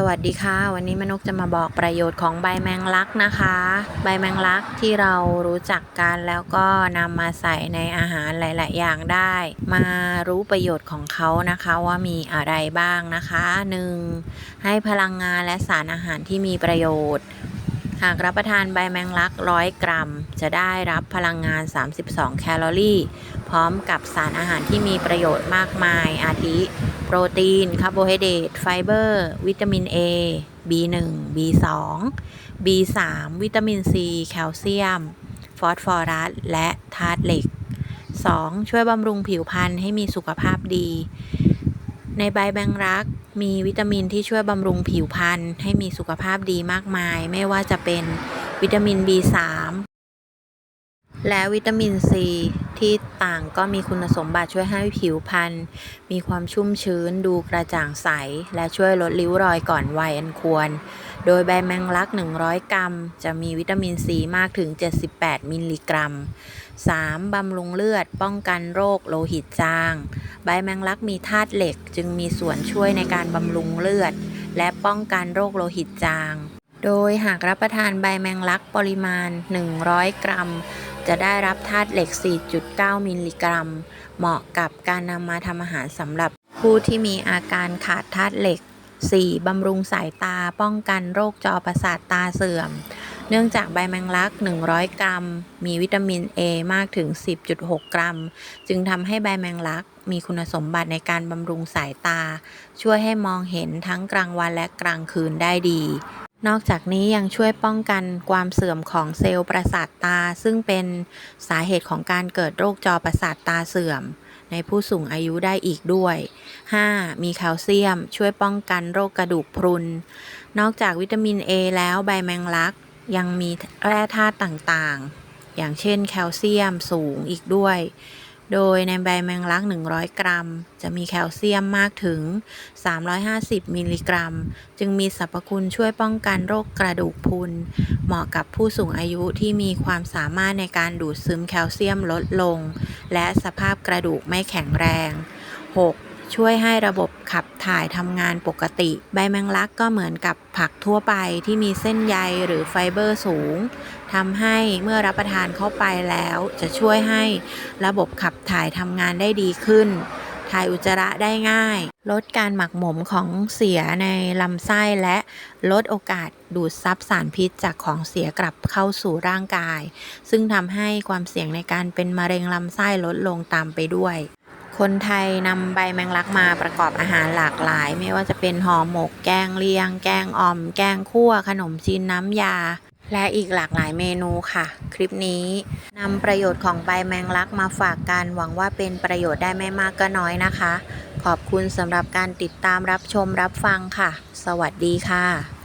สวัสดีค่ะ วันนี้มนกจะมาบอกประโยชน์ของใบแมงลักนะคะ ใบแมงลักที่เรารู้จักกันแล้วก็นำมาใส่ในอาหารหลาย ๆ อย่างได้ มารู้ประโยชน์ของเขานะคะว่ามีอะไรบ้างนะคะ 1. ให้พลังงานและสารอาหารที่มีประโยชน์ หากรับประทานใบแมงลัก100กรัม จะได้รับพลังงาน 32 แคลอรี่ พร้อมกับสารอาหารที่มีประโยชน์มากมายอาทิ โปรตีน คาร์โบไฮเดรต ไฟเบอร์ วิตามิน A B1 B2 B3 วิตามิน C แคลเซียม ฟอสฟอรัส และธาตุเหล็ก 2. ช่วยบำรุงผิวพรรณให้มีสุขภาพดี ในใบแบงรักมีวิตามินที่ช่วยบำรุงผิวพรรณให้มีสุขภาพดีมากมาย ไม่ว่าจะเป็นวิตามิน B3 และวิตามิน C ที่ต่างก็มีคุณสมบัติช่วยให้ผิวพรรณมีความชุ่มชื้นดูกระจ่างใส และช่วยลดริ้วรอยก่อนวัยอันควร โดยใบแมงลัก 100 กรัม จะมีวิตามิน C มากถึง 78 มิลลิกรัม 3. บำรุงเลือดป้องกันโรคโลหิตจาง ใบแมงลักมีธาตุเหล็กจึงมีส่วนช่วยในการบำรุงเลือด และป้องกันโรคโลหิตจาง โดยหากรับประทานใบแมงลักปริมาณ 100 กรัม จะได้รับธาตุเหล็ก 4.9 มิลลิกรัม เหมาะกับการนำมาทำอาหารสำหรับผู้ที่มีอาการขาดธาตุเหล็ก 4. บำรุงสายตาป้องกันโรคจอประสาทตาเสื่อม เนื่องจากใบแมงลัก 100 กรัม มีวิตามิน A มากถึง 10.6 กรัม จึงทำให้ใบแมงลักมีคุณสมบัติในการบำรุงสายตา ช่วยให้มองเห็นทั้งกลางวันและกลางคืนได้ดี นอกจากนี้ยังช่วยป้องกันความเสื่อมของเซลล์ประสาทตา ซึ่งเป็นสาเหตุของการเกิดโรคจอประสาทตาเสื่อม ในผู้สูงอายุได้อีกด้วย 5. มีแคลเซียม ช่วยป้องกันโรคกระดูกพรุน นอกจากวิตามิน A แล้วใบแมงลักยังมีแร่ธาตุต่างๆ อย่างเช่นแคลเซียมสูงอีกด้วย โดยในใบแมงลัก 100 กรัม จะมีแคลเซียมมากถึง 350 มิลลิกรัม จึงมีสรรพคุณช่วยป้องกันโรคกระดูกพรุน เหมาะกับผู้สูงอายุที่มีความสามารถในการดูดซึมแคลเซียมลดลง และสภาพกระดูกไม่แข็งแรง 6. ช่วยให้ระบบขับถ่ายทำงานปกติ ใบแมงลักก็เหมือนกับผักทั่วไปที่มีเส้นใยหรือไฟเบอร์สูงทำให้เมื่อรับประทานเข้าไปแล้ว จะช่วยให้ระบบขับถ่ายทำงานได้ดีขึ้น ถ่ายอุจจาระได้ง่าย ลดการหมักหมมของเสียในลำไส้และลดโอกาสดูดซับสารพิษจากของเสียกลับเข้าสู่ร่างกาย ซึ่งทำให้ความเสี่ยงในการเป็นมะเร็งลำไส้ลดลงตามไปด้วย คนไทยนำใบแมงลักมาประกอบอาหารหลากหลาย ไม่ว่าจะเป็นห่อหมก แกงเลียง แกงอ่อม แกงคั่ว ขนมจีนน้ำยา และอีกหลากหลายเมนูค่ะ คลิปนี้นำประโยชน์ของใบแมงลักมาฝากกันหวังว่าเป็นประโยชน์ได้ไม่มากก็น้อยนะคะ ขอบคุณสำหรับการติดตามรับชมรับฟังค่ะ สวัสดีค่ะ